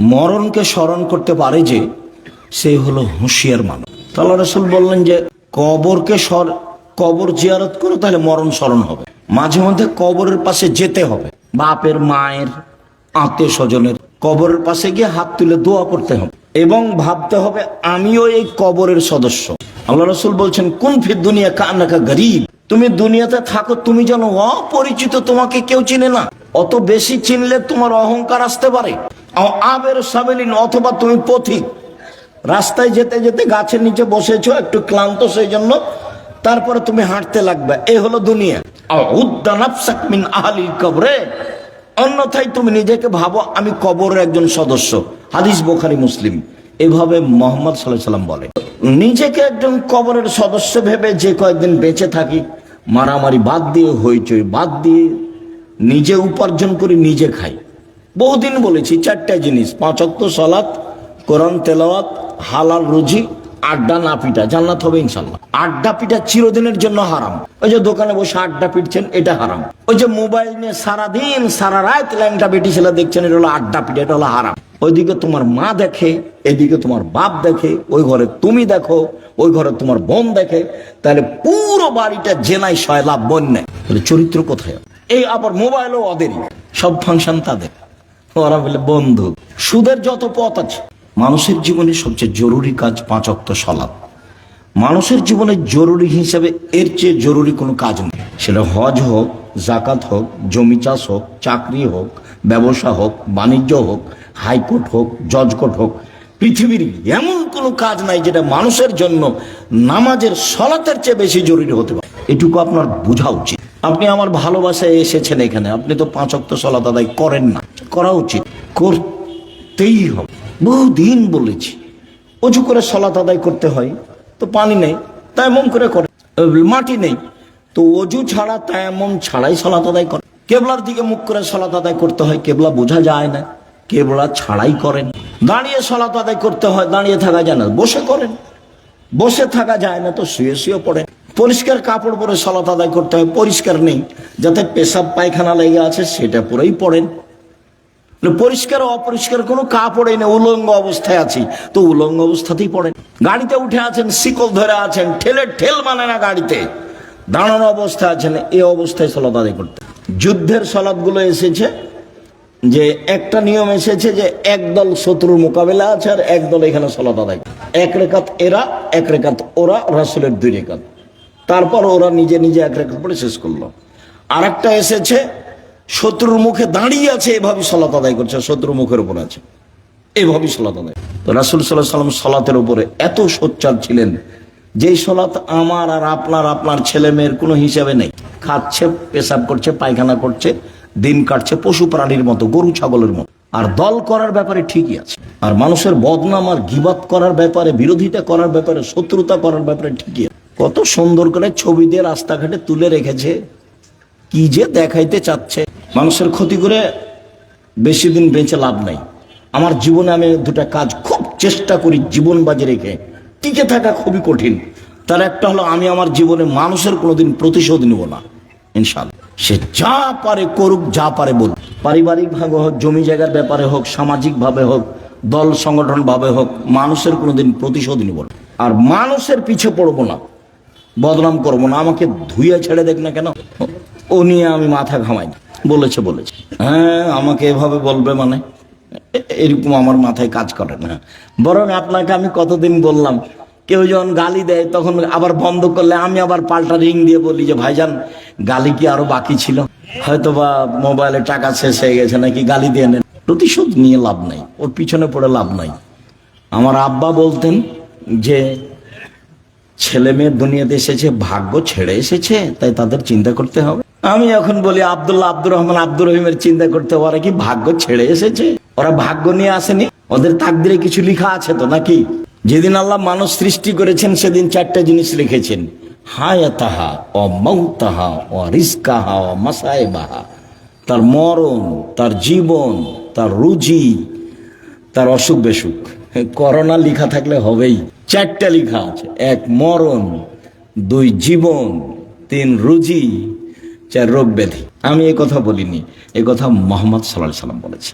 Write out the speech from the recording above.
মরণকে স্মরণ করতে পারে যে সে হলো হুঁশিয়ার মানুষ। তাল্লা রসুল বললেন যে, কবরকে স্মর, কবর জিয়ারত করো, তাহলে মরণ স্মরণ হবে। মাঝে মধ্যে কবরের পাশে যেতে হবে। বাপের, মায়ের আত্মীয় স্বজনের কবরের পাশে গিয়ে হাত তুলে দোয়া করতে হবে। এবং ভাবতে হবে, আমিও এই কবরের সদস্য। আল্লাহ রসুল বলছেন, কোন ফির দুনিয়া কান্নাকা গরিব? তুমি দুনিয়াতে থাকো, তুমি যেন অপরিচিত তোমাকে কেউ চিনে না। অত বেশি চিনলে তোমার অহংকার আসতে পারে। আবের সাবেলিন অথবা তুমি পথিক। রাস্তায় যেতে যেতে গাছের নিচে বসেছো, একটু ক্লান্ত সেই জন্য তারপরে তুমি হাঁটতে লাগবে। এ হলো দুনিয়া। অন্যথায় তুমি নিজেকে ভাবো, আমি কবরের একজন সদস্য। হাদিস বোখারি, মুসলিম। এভাবে মোহাম্মদ সাল্লাম বলে। নিজেকে একজন কবরের সদস্য ভেবে যে কয়েকদিন বেঁচে থাকি, মারামারি বাদ দিয়ে, হইচই বাদ দিয়ে নিজে উপার্জন করি, নিজে খাই। বহুদিন বলেছি, চারটা জিনিস। পাঁচক্ত সলাৎ কোরআন তেলাওয়াত, হালাল রুজি, আড্ডা না পিটা, জান্নাত হবে ইনশাল্লাহ আড্ডা পিটা চিরদিনের জন্য হারাম। ওই যে দোকানে বসে আড্ডা পিটছেন, এটা হারাম। ওই যে মোবাইল নিয়ে সারাদিন, সারা রাত ল্যাংটা বেটি ছেলে দেখছেন, এটা হলো আড্ডা পিটা, এটা হলো হারাম। ওইদিকে তোমার মা দেখে, এদিকে তোমার বাপ দেখে, ওই ঘরে তুমি দেখো, ওই ঘরে তোমার বোন দেখে, তাহলে পুরো বাড়িটা জেনাই সয়লাভ বন্যায়। তাহলে চরিত্র কোথায়? এই আবার মোবাইলও ওদেরই সব ফাংশন তাদের। ওরা বলে, বন্ধু, সুদের যত পথ আছে, মানুষের জীবনে সবচেয়ে জরুরি কাজ পাঁচ অক্ত সলাপ মানুষের জীবনে জরুরি হিসেবে এর চেয়ে জরুরি কোনো কাজ নেই। সেটা হজ হোক, জাকাত হোক, জমি চাষ হোক, চাকরি হোক, ব্যবসা হোক, বাণিজ্য হোক, হাইকোর্ট হোক, জজ কোর্ট হোক, পৃথিবীর এমন কোনো কাজ নাই যেটা মানুষের জন্য নামাজের সলাতের চেয়ে বেশি জরুরি হতে পারে। এটুকু আপনার বোঝা উচিত। আপনি আমার ভালোবাসায় এসেছেন এখানে, আপনি তো পাঁচ অক্ত সলাত আদায় করেন না। করা উচিত। করতেই হবে। বহুদিন বলেছি, অজু করে সলাত আদায় করতে হয়, তো পানি নেই তাইমম করে করে। মাটি নেই, তো অজু ছাড়া তায়ামম ছাড়াই সলাত আদায় করে। কেবলার দিকে মুখ করে সলাত আদায় করতে হয়, কেবলা বোঝা যায় না। কেবলা ছাড়াই করেন। দাঁড়িয়ে সলাত আদায় করতে হয়, দাঁড়িয়ে থাকা যায় না, বসে করেন। বসে থাকা যায় না, তো শুয়ে শুয়ে পড়ে পরিষ্কার কাপড় পরে সলাত আদায় করতে হয়, পরিষ্কার নেই, যাতে পেশাব পায়খানা লেগে আছে, সেটা পরেই পড়েন। পরিষ্কার অপরিষ্কার কোনো কাপড়ই নেই, উলঙ্গ অবস্থায় আছি। তো উলঙ্গ অবস্থাতেই পড়েন। গাড়িতে উঠে আছেন, শিকল ধরে আছেন, ঠেলে ঠেল মানে না গাড়িতে। দাঁড়ানো অবস্থায় আছেন, এ অবস্থায় সলাত আদায় করতে। যুদ্ধের সলাদগুলো এসেছে যে, একটা নিয়ম এসেছে যে, একদল শত্রুর মোকাবেলা আছে আর একদল এখানে সলাত আদায়। এক রেখাত এরা, এক রেখাত ওরা, রাসুলের দুই রেখাত। তারপর ওরা নিজে নিজে এক রেখাত পরে শেষ করল। আর একটা এসেছে শত্রুর মুখে দাঁড়িয়ে আছে এভাবে সলাত আদায় করছে শত্রুর মুখের উপর আছে। এভাবেই সলাত আদায়। তো রাসুল সাল্লাহ সাল্লাম সলাতের উপরে এত সোচ্চার ছিলেন যেই সলাত আমার আর আপনার আপনার ছেলে মেয়ের কোনো হিসাবে নেই। খাচ্ছে, পেশাব করছে, পায়খানা করছে, দিন কাটছে, পশু প্রাণীর মতো, গরু, ছাগলের মতো। আর দল করার ব্যাপারে ঠিকই আছে। আর মানুষের বদনাম আর গিবাত করার ব্যাপারে, বিরোধিতা করার ব্যাপারে, শত্রুতা করার ব্যাপারে ঠিকই আছে। কত সুন্দর করে ছবি দিয়ে রাস্তাঘাটে তুলে রেখেছে। কি যে দেখাইতে চাচ্ছে। মানুষের ক্ষতি করে বেশি দিন বেঁচে লাভ নাই। আমার জীবনে আমি দুটা কাজ খুব চেষ্টা করি জীবন বাজে রেখে। টিকে থাকা খুবই কঠিন। তার একটা হলো আমি আমার জীবনে মানুষের কোনোদিন প্রতিশোধ নিব না। ইনশাল্লাহ সে যা পারে করুক, যা পারে বলুক। পারিবারিক ভাবে হোক, জমি জায়গার ব্যাপারে হোক, সামাজিক ভাবে হোক, দল সংগঠন ভাবে হোক, মানুষের কোনোদিন প্রতিশোধ নিব না। আর মানুষের পিছে পড়ব না। বদনাম করব না। আমাকে ধুয়ে ছেড়ে দেখ না কেন? ও নিয়ে আমি মাথা ঘামাই না। বলেছে বলেছে। হ্যাঁ আমাকে এভাবে বলবে মানে? এরকম আমার মাথায় কাজ করে না। বরং আপনাকে আমি কতদিন বললাম, কেউ যখন গালি দেয় তখন আবার বন্ধ করলে আমি আবার পাল্টা রিং দিয়ে বলি যে, ভাইজান, গালি কি আরও বাকি ছিল? হয়তো বা মোবাইলে টাকা শেষ হয়ে গেছে নাকি গালি দিয়ে নেন। প্রতিশোধ নিয়ে লাভ নাই। ওর পিছনে পড়ে লাভ নাই। আমার আব্বা বলতেন যে, ছেলে মেয়ে দুনিয়াতে এসেছে, ভাগ্য ছেড়ে এসেছে, তাই তাদের চিন্তা করতে হবে। আমি এখন বলি আব্দুল্লাহ আব্দুর রহমান আব্দুর রহিমের চিন্তা করতে ওরা কি ভাগ্য ছেড়ে এসেছে? ওরা ভাগ্য নিয়ে আসেনি? ওদের তাকদিরে কিছু লেখা আছে তো নাকি? যেদিন আল্লাহ মানুষ সৃষ্টি করেছেন, সেদিন চারটা জিনিস লিখেছেন। হায়াতাহা ও মৌতাহা ও রিস্কাহা ও মাসাইবাহা তার মরণ, তার জীবন, তার রুজি, তার অসুখ বেসুখ। করোনা লেখা থাকলে হবেই। চারটা লেখা আছে। এক মরণ, দুই জীবন, তিন রুজি চার রোগ ব্যাধি। আমি এ কথা বলিনি এ কথা মোহাম্মদ সাল্লাহ সাল্লাম বলেছে